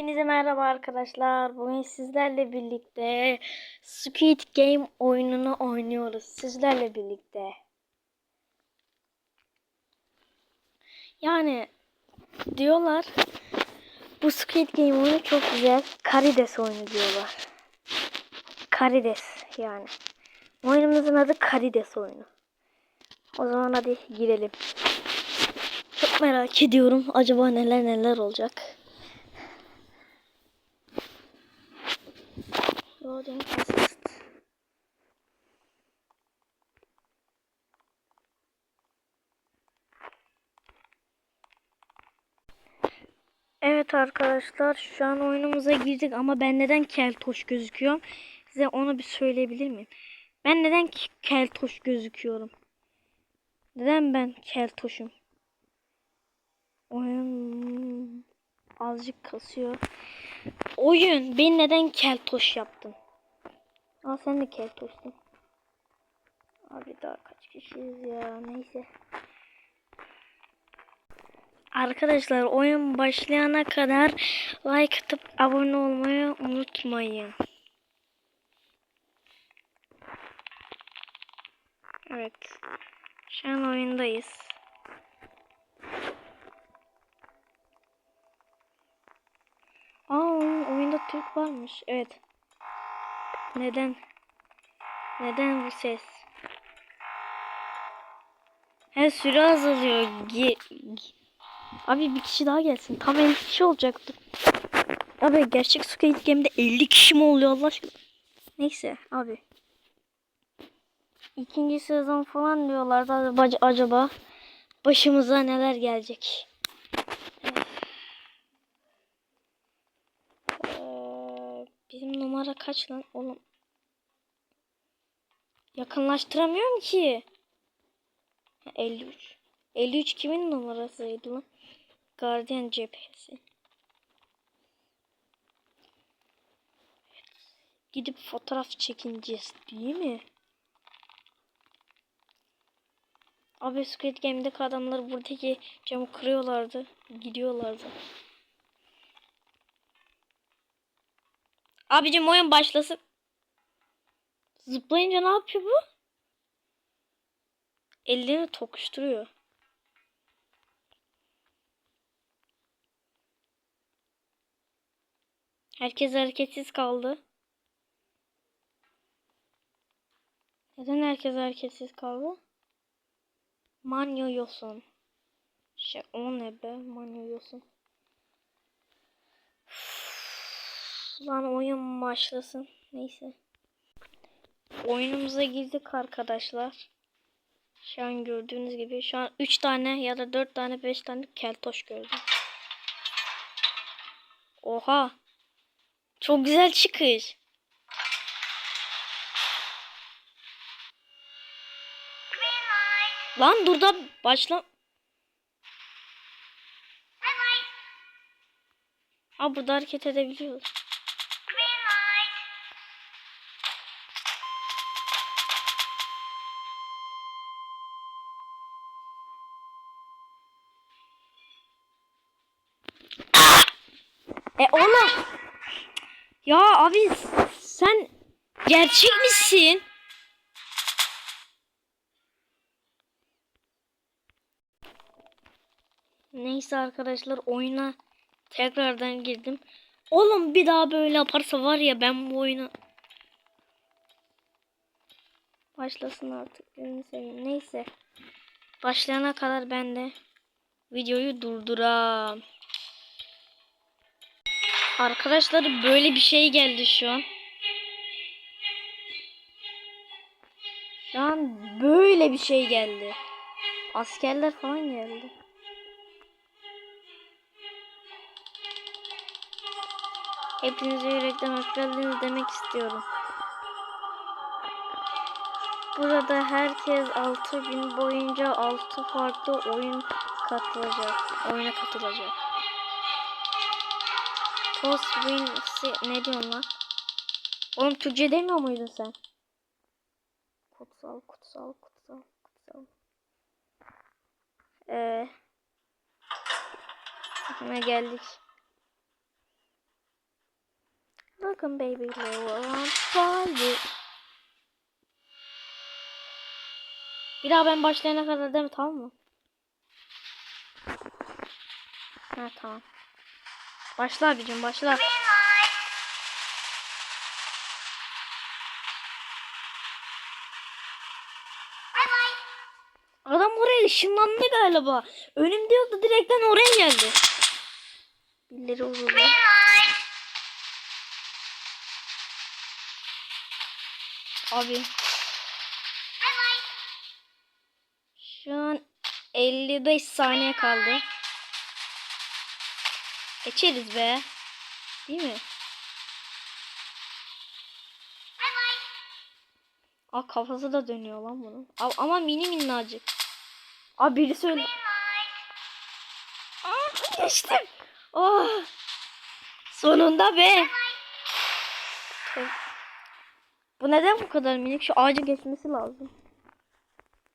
Hepinize merhaba arkadaşlar. Bugün sizlerle birlikte Squid Game oyununu oynuyoruz. Sizlerle birlikte. Yani diyorlar bu Squid Game oyunu çok güzel. Karides oyunu diyorlar. Karides yani. Oyunumuzun adı Karides oyunu. O zaman hadi girelim. Çok merak ediyorum. Acaba neler neler olacak. Loading assist. Evet arkadaşlar şu an oyunumuza girdik ama ben neden keltoş gözüküyorum? Size onu bir söyleyebilir miyim? Ben neden keltoş gözüküyorum? Neden ben keltoşum? Oyun azıcık kasıyor. Oyun beni neden keltoş yaptın? Aa sen de keltoşsun. Abi daha kaç kişiyiz ya neyse. Arkadaşlar oyun başlayana kadar like atıp abone olmayı unutmayın. Evet. Şu an oyundayız. Aa oyun- oyunda Türk varmış. Evet. Neden? Neden bu ses? He süre azalıyor. Ge- Abi bir kişi daha gelsin. Tam 50 kişi olacaktı. Abi gerçek Squid Game'de 50 kişi mi oluyor Allah aşkına? Neyse abi. İkinci sezon falan diyorlardı. Acaba başımıza neler gelecek? Ee, bizim numara kaç lan oğlum? Yakınlaştıramıyorum ki. Ha, 53. 53 kimin numarasıydı lan? Guardian cephesi. Gidip fotoğraf çekineceğiz değil mi? Abi Squid Game'deki adamlar buradaki camı kırıyorlardı. Gidiyorlardı. Abicim oyun başlasın. Zıplayınca ne yapıyor bu? Ellerini tokuşturuyor. Herkes hareketsiz kaldı. Neden herkes hareketsiz kaldı? Manyo yosun. Şey o ne be? Manyo yosun. Üf, Lan oyun başlasın. Neyse. Oyunumuza girdik arkadaşlar. Şu an gördüğünüz gibi şu an 3 tane ya da 4 tane 5 tane keltoş gördüm. Oha. Çok güzel çıkış. Lan dur da başla. Ha burada hareket edebiliyoruz. Ya abi sen gerçek misin? Neyse arkadaşlar oyuna tekrardan girdim. Oğlum bir daha böyle yaparsa var ya ben bu oyunu başlasın artık. Neyse. Başlayana kadar ben de videoyu durduram. Arkadaşlar böyle bir şey geldi şu an. Şu an böyle bir şey geldi. Askerler falan geldi. Hepinize yürekten hoş geldiniz demek istiyorum. Burada herkes 6 gün boyunca 6 farklı oyun katılacak. Oyuna katılacak. Toss win si- ne diyorsun lan? Oğlum Türkçe demiyor muydun sen? Kutsal, kutsal, kutsal, kutsal. Ee, ne geldik? Welcome baby. Welcome Bir daha ben başlayana kadar değil mi tamam mı? Ha tamam. Başla abicim başla. Adam oraya ışınlandı galiba. Önümde yoktu direkten oraya geldi. Birileri vurdu. Abi. Şu an 55 saniye kaldı. Geçeriz be. Değil mi? Aa kafası da dönüyor lan bunun. Aa, ama mini minnacık. Aa biri söyle. Aa geçtim. Oh. Sonunda be. Bu neden bu kadar minik? Şu ağacın geçmesi lazım.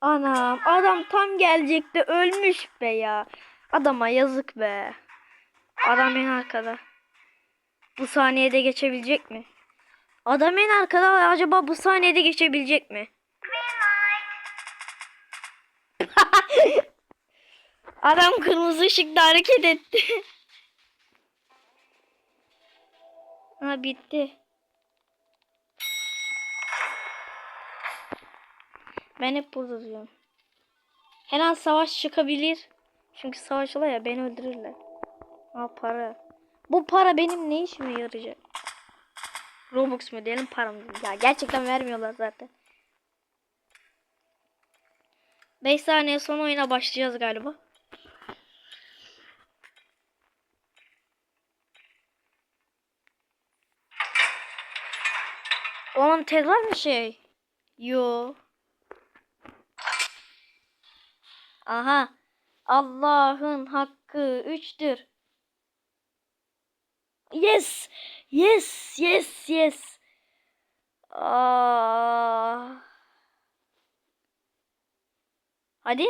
Anam adam tam gelecekti ölmüş be ya. Adama yazık be. Adam en arkada. Bu saniyede geçebilecek mi? Adam en arkada acaba bu saniyede geçebilecek mi? Adam kırmızı ışıkta hareket etti. ha bitti. Ben hep burada duruyorum. Her an savaş çıkabilir. Çünkü savaşlar ya beni öldürürler. Ha para. Bu para benim ne işime yarayacak? Robux mu diyelim param. Ya gerçekten vermiyorlar zaten. 5 saniye sonra oyuna başlayacağız galiba. Oğlum tekrar mı şey? Yo. Aha. Allah'ın hakkı üçtür. Yes. Yes, yes, yes. Aa. Hadi.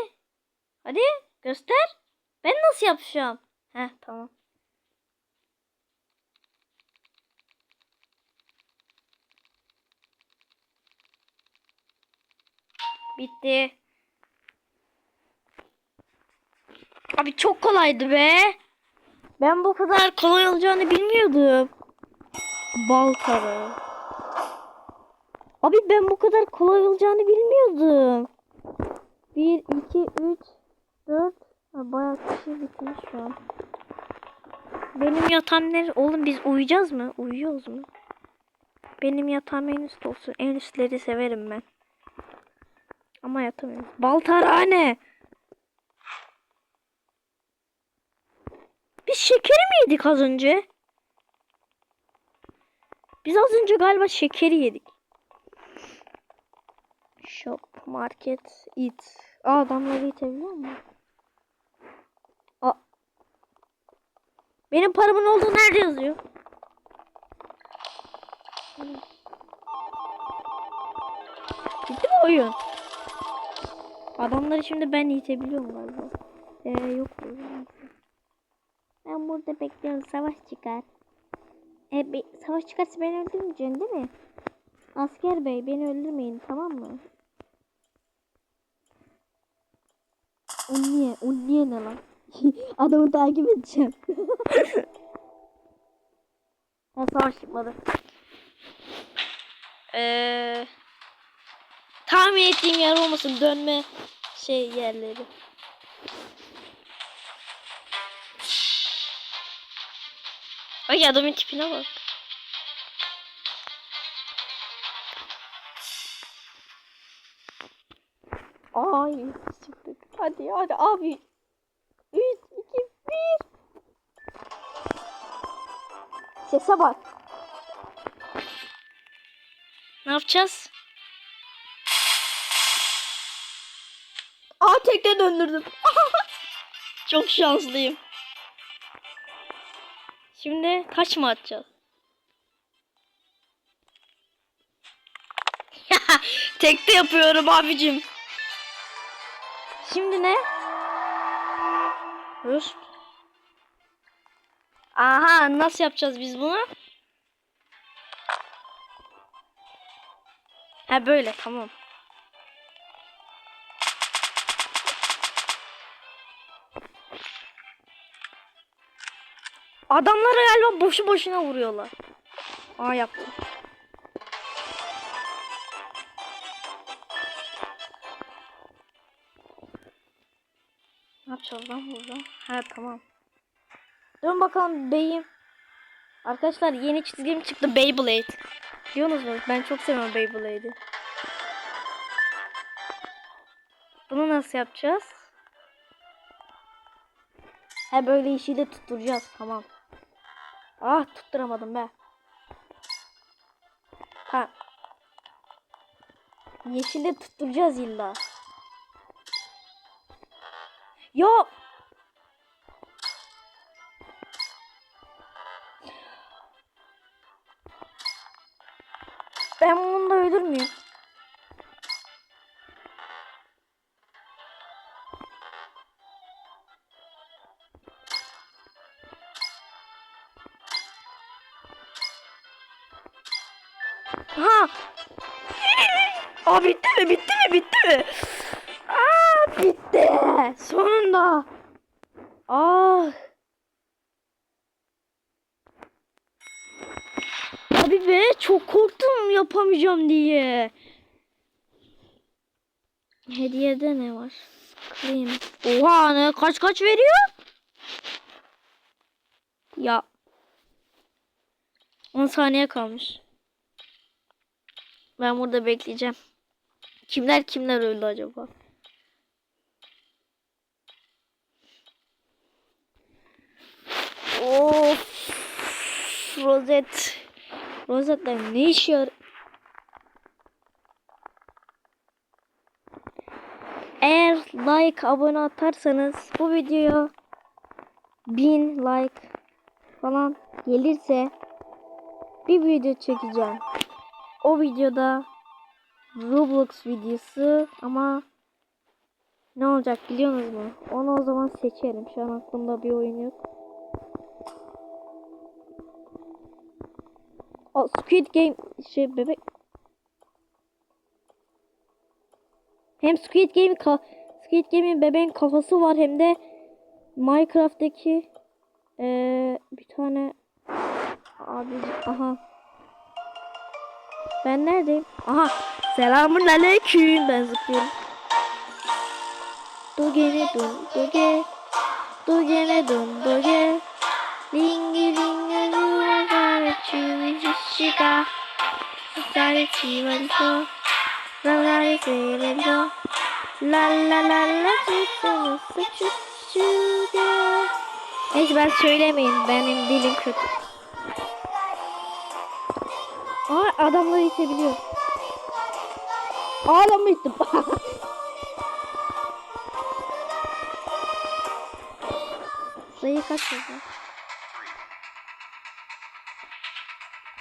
Hadi göster. Ben nasıl yapacağım? Heh tamam. Bitti. Abi çok kolaydı be. Ben bu kadar kolay olacağını bilmiyordum. Bal karı. Abi ben bu kadar kolay olacağını bilmiyordum. 1, 2, 3, 4. Ha, bayağı kişi bitmiş şu an. Benim yatağım nerede? Oğlum biz uyuyacağız mı? Uyuyoruz mu? Benim yatağım en üst olsun. En üstleri severim ben. Ama yatamıyorum. Baltarhane. Biz şekeri mi yedik az önce? Biz az önce galiba şekeri yedik. Shop, market, eat. Aa adamları itebiliyor mu? Aa. Benim paramın olduğu nerede yazıyor? Bitti mi oyun? Adamları şimdi ben itebiliyorum galiba. Ee, yok. Ben burada bekliyorum. Savaş çıkar. E, be, savaş çıkarsa beni öldürmeyeceksin değil mi? Asker bey beni öldürmeyin tamam mı? O niye? O niye ne lan? Adamı takip edeceğim. ha, savaş çıkmadı. Eee... Tahmin ettiğim yer olmasın dönme şey yerleri. Ay adamın tipine bak. Ay çıktık. Hadi hadi abi. 3 2 1 Sese bak. Ne yapacağız? Aa tekte döndürdüm. Çok şanslıyım. Şimdi kaç mı atacağız? Tekte yapıyorum abicim. Şimdi ne? Rus. Aha nasıl yapacağız biz bunu? Ha böyle tamam. Adamları galiba boşu boşuna vuruyorlar. Aa yaptım. Ne yapacağız lan burada? Ha tamam. Dön bakalım beyim. Arkadaşlar yeni çizgim çıktı Beyblade. Biliyorsunuz mu? Ben çok seviyorum Beyblade'i. Bunu nasıl yapacağız? Ha böyle işi de tutturacağız. Tamam. Ah tutturamadım be. Ha. Yeşille tutturacağız illa. Yo. Ben bunu da ölür müyüm? Ha! Aa bitti mi? Bitti mi? Bitti mi? Aa bitti. Sonunda. Ah. Abi be çok korktum yapamayacağım diye. Hediyede ne var? Kırayım. Oha ne kaç kaç veriyor? Ya. 10 saniye kalmış. Ben burada bekleyeceğim. Kimler kimler öldü acaba? Of. Rozet. Rozetler ne işe yar? Eğer like abone atarsanız bu videoya 1000 like falan gelirse bir video çekeceğim. O videoda Roblox videosu ama ne olacak biliyor musunuz? Onu o zaman seçerim. Şu an aklımda bir oyun yok. O Squid Game şey bebek. Hem Squid Game Squid Game'in bebeğin kafası var hem de Minecraft'taki ee, bir tane abi aha ben neredeyim? Aha. Selamun aleyküm. Ben zıplıyorum. Dogene dum doge. Dogene dum doge. Ringi ringi rura gara çivi şişika. Sare çivan so. Rangare selen so. La la la la çivi saçı çivi. Neyse ben söylemeyeyim. Benim dilim kötü. Adamları itebiliyor. Aa adamı ittim. Sayı kaç yazar?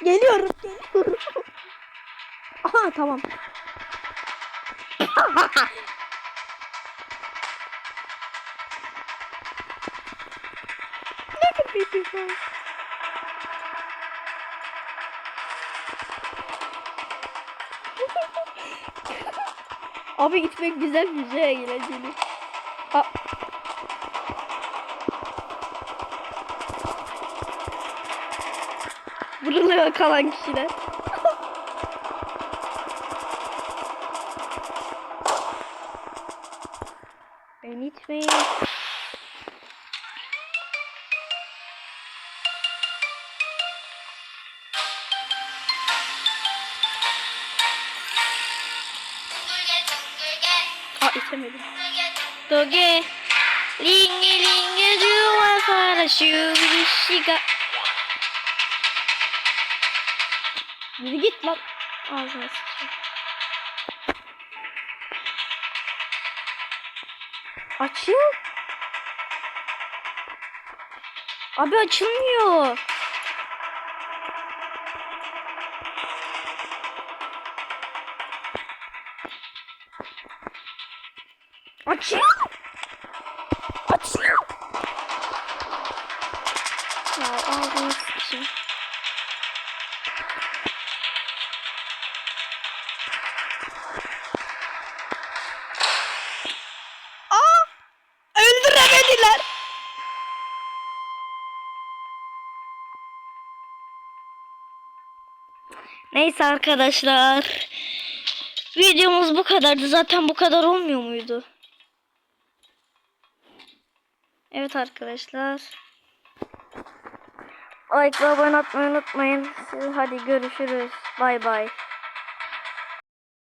Geliyorum, geliyorum. Aha tamam. ne kadar bir şey. Abi gitmek güzel güzel eğlenceli. Aa. Vuruluyor kalan kişiler. Beni itmeyin. İtemedim. Doge. Lingi lingi duva para şubirişiga. Yürü git lan. Ağzına sıçayım. Açayım. Abi açılmıyor. Ya ağzını sıkışım. Neyse arkadaşlar. Videomuz bu kadardı. Zaten bu kadar olmuyor muydu? Evet arkadaşlar. Like ve abone olmayı unutmayın. Hadi görüşürüz. Bay bay.